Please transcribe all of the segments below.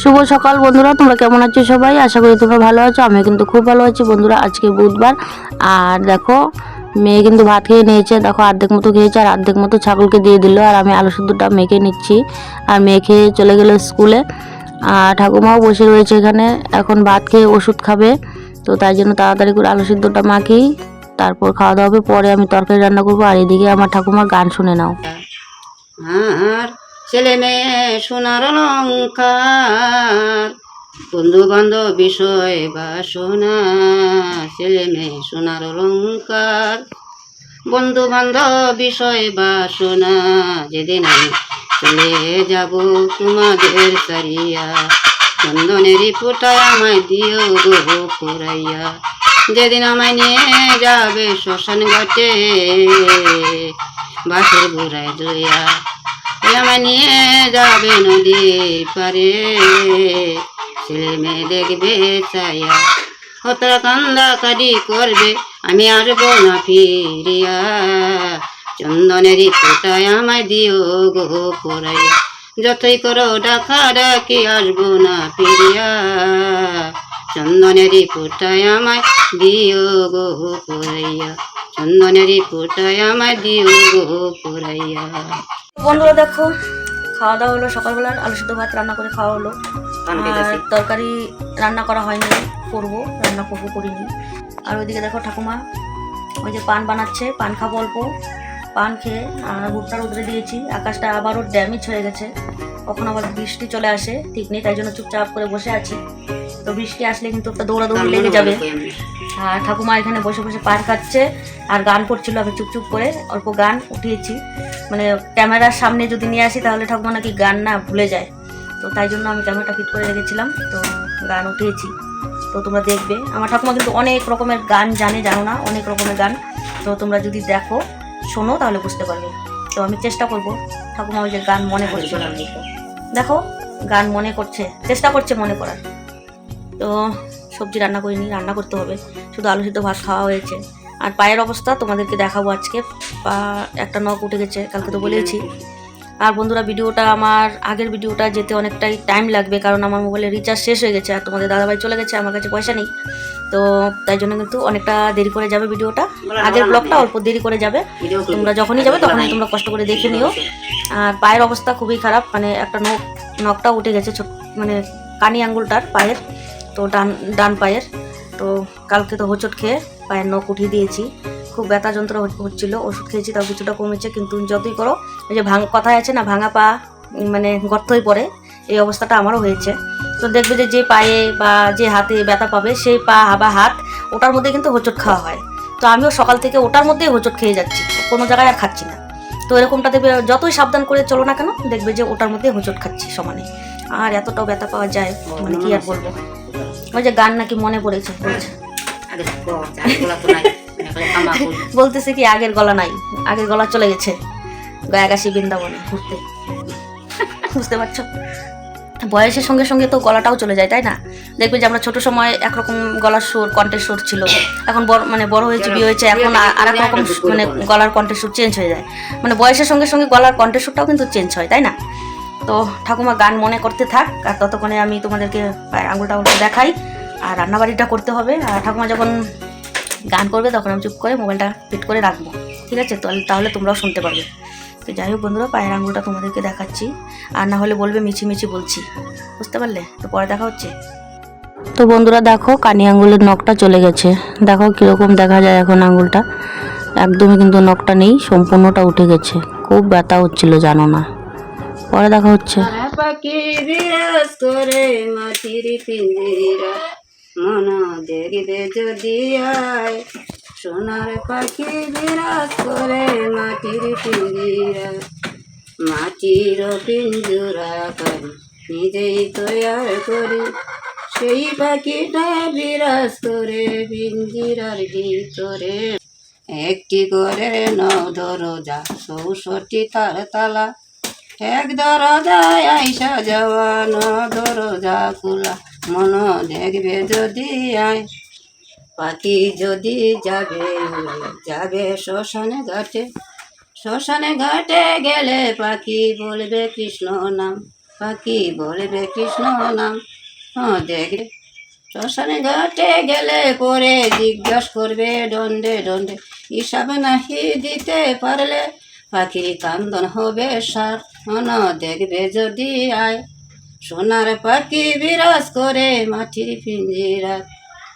শুভ সকাল বন্ধুরা, তোমরা কেমন আছো সবাই? আশা করি তোমরা ভালো আছো আমি কিন্তু খুব ভালো আছি বন্ধুরা, আজকে বুধবার। আর দেখো, মেয়ে কিন্তু ভাত খেয়ে নিয়েছে, দেখো অর্ধেক মতো খেয়েছে, আর অর্ধেক মতো ছাগলকে দিয়ে দিল, আর আমি আলু শুদ্ধটা মেখে নিচ্ছি। আর মেয়ে খেয়ে চলে গেল স্কুলে। আর ঠাকুমাও বসে রয়েছে এখানে, এখন ভাত খেয়ে ওষুধ খাবে। তো তাই জন্য তাড়াতাড়ি করে আলু সিদ্ধটা মাখি, তারপর খাওয়া দাওয়া হবে, পরে আমি তরকারি রান্না করব। আর এদিকে আমার ঠাকুমার গান শুনে নাও। আর ছেলে মেয়ে সোনার অলঙ্কার। বন্ধু বান্ধব বিষয় বাসনা, ছেলে মেয়ে সোনার অলঙ্কার। বন্ধু বান্ধব বিষয় বা সোনা যেদিন আমি চলে যাব তোমাদের সারিয়া। চন্দনেরই ফোটায় আমায় দিও গো ফুরাইয়া যেদিন আমায় নিয়ে যাবে শ্মশান ঘাটে বাসের ঘুরায় লইয়া আমায় নিয়ে যাবে নদীর পারে। ছেলে মেয়ে দেখবে চাইয়া হতরা কান্দা কাদি করবে, আমি আসব না ফিরিয়া। চন্দনেরই ফোটায় আমায় দিও গো পড়াইয়া যতই করো ডাকা ডাকি আসব না ফিরিয়া। চন্দনেরই ফোটায় আমায় দিও গো পড়াইয়া চন্দনেরই ফোটায় আমায় দিও গো পড়াইয়া বন্ধুরা দেখো খাওয়া দাওয়া হলো সকালবেলার আলু সিদ্ধ ভাত রান্না করে খাওয়া হলো। আর তরকারি রান্না করা হয়নি করব রান্না করব করিনি। আর ওইদিকে দেখো ঠাকুমা ওই যে পান বানাচ্ছে পান খাব অল্প। পান খেয়ে আর ভুট্টা রোদরে দিয়েছি আকাশটা আবারও ড্যামেজ হয়ে গেছে। কখন আবার বৃষ্টি চলে আসে ঠিক নেই তাই জন্য চুপচাপ করে বসে আছি। তো বৃষ্টি আসলে কিন্তু একটা দৌড়াদৌড়ি লেগে যাবে। আর ঠাকুমা এখানে বসে বসে পান খাচ্ছে আর গান করছিল আমি চুপচুপ করে অল্প গান উঠিয়েছি। মানে ক্যামেরার সামনে যদি নিয়ে আসি তাহলে ঠাকুমা নাকি গান না ভুলে যায়। তো তাই জন্য আমি ক্যামেরাটা ফিট করে রেখেছিলাম। তো গান উঠিয়েছি। তো তোমরা দেখবে। আমার ঠাকুমা কিন্তু অনেক রকমের গান জানে জানো না? অনেক রকমের গান। তো তোমরা যদি দেখো শোনো তাহলে বুঝতে পারবে। তো আমি চেষ্টা করব। ঠাকুমা ওই যে গান মনে করছে। দেখো গান মনে করছে। চেষ্টা করছে মনে করার। তো সবজি রান্না করিনি রান্না করতে হবে। শুধু আলু সিদ্ধ ভাত খাওয়া হয়েছে। আর পায়ের অবস্থা তোমাদেরকে দেখাবো আজকে। পা একটা নখ উঠে গেছে কালকে তো বলেছি আর বন্ধুরা ভিডিওটা আমার আগের ভিডিওটা যেতে অনেকটাই টাইম লাগবে কারণ আমার মোবাইলে রিচার্জ শেষ হয়ে গেছে আর তোমাদের দাদাভাই চলে গেছে আমার কাছে পয়সা নেই। তো তাই জন্য কিন্তু অনেকটা দেরি করে যাবে ভিডিওটা। আগের ব্লগটা অল্প দেরি করে যাবে তোমরা যখনই যাবে তখনই তোমরা কষ্ট করে দেখে নিও। আর পায়ের অবস্থা খুবই খারাপ মানে একটা নখ নখটা উঠে গেছে ছোট মানে কানি আঙ্গুলটার পায়ের তো ডান ডান পায়ের। তো কালকে তো হোঁচট খেয়ে পায়ের নখ উঠিয়ে দিয়েছি। খুব ব্যথা যন্ত্রণা হচ- হচ্ছিল, ওষুধ খেয়েছি, তাও কিছুটা কমেছে, কিন্তু যতই করো ওই যে ভাঙ কথায় আছে না, ভাঙা পা মানে গর্তই পড়ে, এই অবস্থাটা আমারও হয়েছে। তো দেখবে যে যে পায়ে বা যে হাতে ব্যথা পাবে, সেই পা বা হাত, ওটার মধ্যে কিন্তু হোঁচট খাওয়া হয়। তো আমিও সকাল থেকে ওটার মধ্যেই হোঁচট খেয়ে যাচ্ছি, কোনো জায়গায় আর খাচ্ছি না। তো এরকমটা দেখবে যতই সাবধান করে চলো না কেন, দেখবে যে ওটার মধ্যে হোঁচট খাচ্ছি সমানে। আর এতটাও ব্যথা পাওয়া যায় মানে কি আর বলব? ওই যে গান নাকি মনে পড়েছে বলতেছে কি আগের গলা নাই আগের গলা চলে গেছে। গায়াগাছি বৃন্দাবনে ঘুরতে। বুঝতে পারছ? বয়সের সঙ্গে সঙ্গে তো গলাটাও চলে যায় তাই না? দেখবে যে আমরা ছোট সময় একরকম গলার সুর কণ্ঠের সুর ছিল। এখন বড় মানে বড় হয়েছে বিয়ে হয়েছে এখন আর এক রকম মানে গলার কণ্ঠের সুর চেঞ্জ হয়ে যায়। মানে বয়সের সঙ্গে সঙ্গে গলার কণ্ঠের সুরটাও কিন্তু চেঞ্জ হয় তাই না? তো ঠাকুমা গান মনে করতে থাক, আর ততক্ষণে আমি তোমাদেরকে পায়ের আঙুলটা আঙুলটা দেখাই, আর রান্নাবাড়িটা করতে হবে। আর ঠাকুমা যখন গান করবে তখন আমি চুপ করে মোবাইলটা ফিট করে রাখব। ঠিক আছে? তাহলে তোমরাও শুনতে পারবে। তো যাই হোক বন্ধুরা, পায়ের আঙুলটা তোমাদেরকে দেখাচ্ছি। আর না হলে বলবে মিছি মিছি বলছি। বুঝতে পারলে? তো পরে দেখা হচ্ছে। তো বন্ধুরা দেখো, কানি আঙুলের নখটা চলে গেছে। দেখো কীরকম দেখা যায় এখন আঙুলটা। একদমই কিন্তু নখটা নেই, সম্পূর্ণটা উঠে গেছে। খুব ব্যথা হচ্ছিল, জানো না। পরে দেখা হচ্ছে। মন দেখবে যদি আয়। সোনার পাখি বিরাজ করে, মাটির পিঞ্জিরা মাটির পিঞ্জুরা করি। নিজেই তৈয়ার করি, সেই পাখিটা বিরাজ করে, পিঞ্জিরার ভিতরে। একটি করে ন দরজা, চৌষট্টি তার তালা এক দরজায় আইসা যাওয়া ন দরজা খোলা। মন দেখবে যদি আয়। পাখি যদি যাবে যাবে শ্মশানে ঘাটে। শ্মশানে ঘাটে গেলে পাখি বলবে কৃষ্ণ নাম। পাখি বলবে কৃষ্ণ নাম। দেখবে। শ্মশানে ঘাটে গেলে পরে জিজ্ঞাস করবে দণ্ডে দণ্ডে হিসাব নাহি দিতে পারলে? পাখির কান্দন হবে সার মন দেখবে যদি আয়। সোনার পাখি বিরাজ করে মাটির পিঞ্জিরা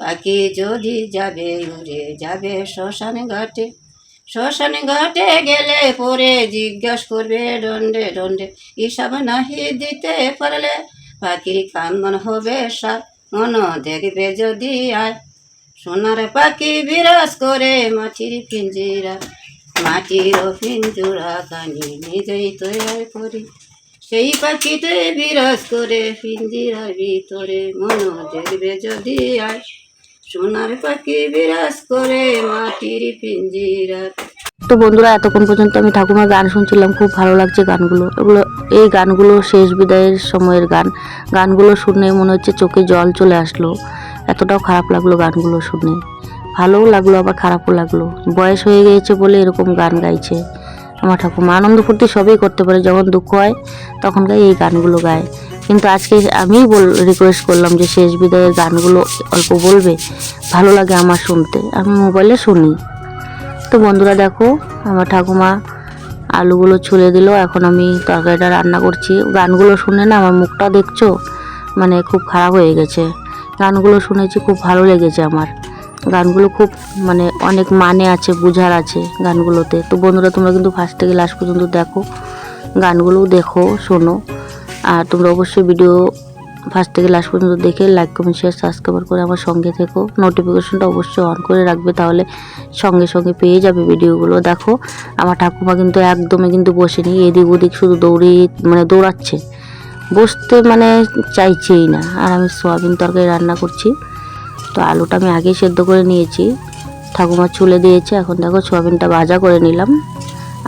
পাখি যদি যাবে, উড়ে যাবে শ্মশান ঘাটে। শ্মশান ঘাটে গেলে পরে জিজ্ঞাস করবে দণ্ডে দণ্ডে হিসাব নাহি দিতে পারলে? পাখির কান্দন হবে, সার মন দেখবে যদি আয়। সোনার পাখি বিরাজ করে মাটির পিঞ্জিরা মাটির পিঞ্জুরা কানি নিজেই তৈরি করি। সেই পাখিতে বিরাজ করে পিঞ্জিরার ভিতরে মন দেখবে যদি আয় সোনার পাখি বিরাজ করে মাটির পিঞ্জিরা তো বন্ধুরা, এতক্ষণ পর্যন্ত আমি ঠাকুমার গান শুনছিলাম, খুব ভালো লাগছে গানগুলো। এগুলো, এই গানগুলো শেষ বিদায়ের সময়ের গান। গানগুলো শুনে মনে হচ্ছে চোখে জল চলে আসলো। এতটাও খারাপ লাগল গানগুলো শুনে। ভালোও লাগল, আবার খারাপও লাগল। বয়স হয়ে গিয়েছে বলে এরকম গান গাইছে। আমার ঠাকুমা আনন্দ ফুর্তি সবই করতে পারে, যখন দুঃখ হয় তখন গাই এই গানগুলো গায়। কিন্তু আজকে আমিই বল রিকোয়েস্ট করলাম যে শেষ বিদায়ের গানগুলো অল্প বলবে, ভালো লাগে আমার শুনতে। আমি মোবাইলে শুনি। তো বন্ধুরা দেখো, আমার ঠাকুমা আলুগুলো ছুলে দিল, এখন আমি তরকারিটা রান্না করছি। গানগুলো শুনে না আমার মুখটা দেখছ? মানে খুব খারাপ হয়ে গেছে। গানগুলো শুনেছি, খুব ভালো লেগেছে আমার। গানগুলো খুব মানে অনেক মানে আছে, বোঝার আছে গানগুলোতে। তো বন্ধুরা, তোমরা কিন্তু ফার্স্ট থেকে লাস্ট পর্যন্ত দেখো, গানগুলোও দেখো, শোনো। আর তোমরা অবশ্যই ভিডিও ফার্স্ট থেকে লাস্ট পর্যন্ত দেখে লাইক কমেন্ট শেয়ার সাবস্ক্রাইব করে আমার সঙ্গে থেকো। নোটিফিকেশনটা অবশ্যই অন করে রাখবে, তাহলে সঙ্গে সঙ্গে পেয়ে যাবে ভিডিওগুলো দেখো, আমার ঠাকুমা কিন্তু একদমই কিন্তু বসেনি, এদিক ওদিক শুধু দৌড়ি মানে দৌড়াচ্ছে। বসতে মানে চাইছেই না। আর আমি সোয়াবিন তরকারি রান্না করছি। তো আলুটা আমি আগেই সেদ্ধ করে নিয়েছি। ঠাকুমা চুলে দিয়েছে, এখন দেখো সোয়াবিনটা ভাজা করে নিলাম।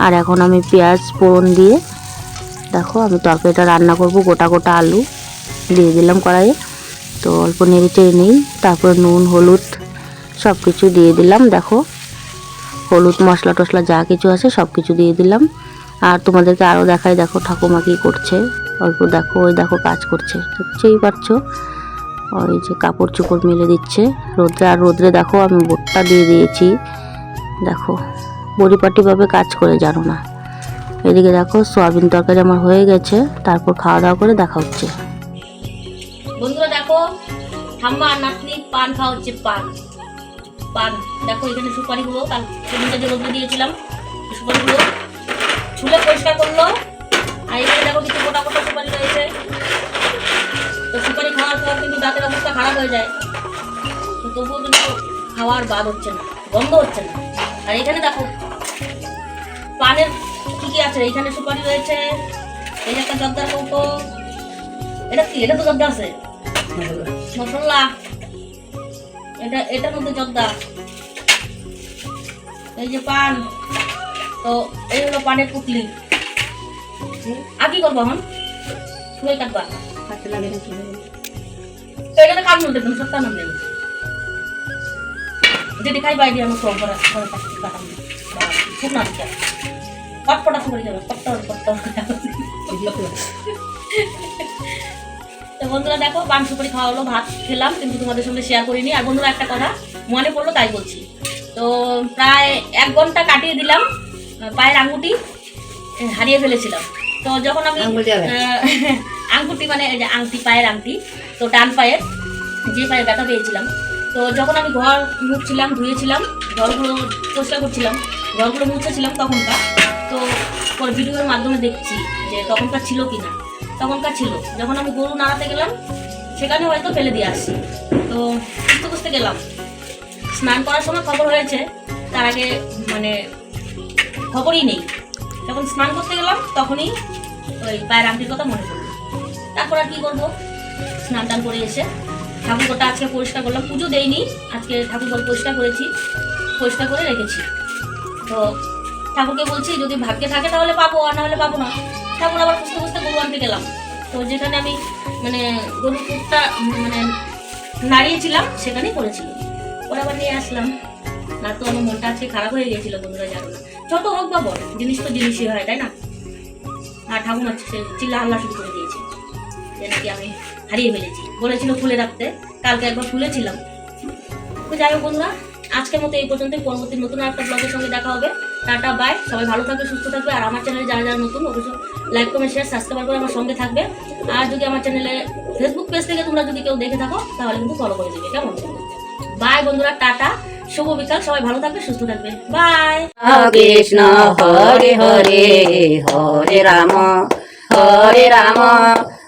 আর এখন আমি পেঁয়াজ ফোড়ন দিয়ে, দেখো আমি তরকারিটা রান্না করব, গোটা গোটা আলু। দিয়ে দিলাম কড়াইয়ে। তো অল্প নেড়ে চেড়ে নিই, তারপরে নুন, হলুদ সব কিছু দিয়ে দিলাম, দেখো। হলুদ মশলা টশলা যা কিছু আছে সব কিছু দিয়ে দিলাম। আর তোমাদেরকে আরও দেখাই, দেখো ঠাকুমা কী করছে। অল্প দেখো, ওই দেখো কাজ করছে। বুঝতেই পারছ ওই যে কাপড় চোপড় মেলে দিচ্ছে। রোদ্রে আর রোদ্রে দেখো আমি বোটটা দিয়ে দিয়েছি। দেখো পরিপাটিভাবে কাজ করে, জানো না। এদিকে দেখো, সোয়াবিন তরকারি আমার হয়ে গেছে। তারপর খাওয়া দাওয়া করে দেখা হচ্ছে। বন্ধুরা দেখো, ঠাম্মা নাতনি পান খাওয়া হচ্ছে, পান। পান। দেখো এখানে সুপারিগুলো যে রোদে দিয়েছিলাম সুপারিগুলো ছুলে পরিষ্কার করল। আর এখানে দেখো কিছু সুপারি রয়েছে। তো সুপারি খাওয়ার পর কিন্তু দাঁতের অবস্থা খারাপ হয়ে যায়। তবুও কিন্তু খাওয়ার বাদ হচ্ছে না বন্ধ হচ্ছে না। আর এখানে দেখো, পানের কি কি আছে এখানে সুপারি রয়েছে, এই একটা জর্দার কৌটো এটা কি? এটা তো জর্দা আছে। মশলা, এটা, এটার মধ্যে জর্দা। এই যে পান, তো এই হলো পানের পুতলি। আর কি করব এখন? চুলাই কাটবা তো যদি খাই বন্ধুরা দেখো পান সুপারি খাওয়া হলো, ভাত খেলাম, কিন্তু তোমাদের সঙ্গে শেয়ার করিনি, আর বন্ধুরা একটা কথা মনে পড়ল, তাই বলছি। তো প্রায় এক ঘণ্টা কাটিয়ে দিলাম পায়ের আঙুটি হারিয়ে ফেলেছিলাম। তো যখন আমি আঙ্গুটি মানে আংটি, পায়ের আংটি, তো ডান পায়ের, যে পায়ে ব্যথা পেয়েছিলাম। তো যখন আমি ঘর মুছছিলাম, ধুয়েছিলাম, ঘরগুলো পরিষ্কার করছিলাম, ঘরগুলো মুছেছিলাম তখনকার, তো ভিডিওর মাধ্যমে দেখছি যে তখনকার ছিল কি না। তখনকার ছিল। যখন আমি গরু নাড়াতে গেলাম, সেখানে হয়তো ফেলে দিয়ে আসছি। তো খুঁজতে খুঁজতে গেলাম। স্নান করার সময় খবর হয়েছে, তার আগে মানে খবরই নেই। যখন স্নান করতে গেলাম, তখনই ওই পায়ের আংটির কথা মনে পড়ল। তারপর আর কি করব? স্নান টান করে এসে ঠাকুরঘরটা আজকে পরিষ্কার করলাম। পুজো দেইনি, আজকে ঠাকুরঘর পরিষ্কার করেছি, পরিষ্কার করে রেখেছি। তো ঠাকুরকে বলছি, যদি ভাগ্যে থাকে তাহলে পাবো, আর না হলে পাবো না। ঠাকুর আবার খুঁজতে খুঁজতে গরু আনতে গেলাম। তো যেখানে আমি মানে গরুর কুটটা মানে নাড়িয়েছিলাম, সেখানেই পড়েছিল। ওরা আবার নিয়ে আসলাম। না তো আমার মনটা আজকে খারাপ হয়ে গিয়েছিল, বন্ধুরা জানো না ছোট হোক বা বড়, জিনিস তো জিনিসই হয়, তাই না? আর ঠাকুমা চিল্লা হাল্লা শুরু করে যে নাকি আমি হারিয়ে ফেলেছি। বলেছিল খুলে রাখতে, কালকে একবার খুলেছিলাম তো যাই হোক বন্ধুরা, আজকের মতো এই পর্যন্ত পরবর্তী নতুন একটা ব্লগের সঙ্গে দেখা হবে। টাটা বাই সবাই ভালো থাকবে, সুস্থ থাকবে। আর আমার চ্যানেলে যারা যারা নতুন, অবশ্যই লাইক কমেন্ট শেয়ার সাবস্ক্রাইব করে আমার সঙ্গে থাকবে। আর যদি আমার চ্যানেলে ফেসবুক পেজ থেকে তোমরা যদি কেউ দেখে থাকো, তাহলে কিন্তু ফলো করে দেবে। কেমন? বাই বন্ধুরা, টাটা। শুভ বিকাল। সবাই ভালো থাকবে, সুস্থ থাকবে। বাই কৃষ্ণ, হরে হরে হরে রাম হরে রাম।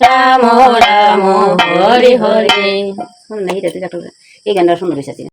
রাম রাম হরি হরি শুন না এটা এই গানটা সুন্দর হয়েছে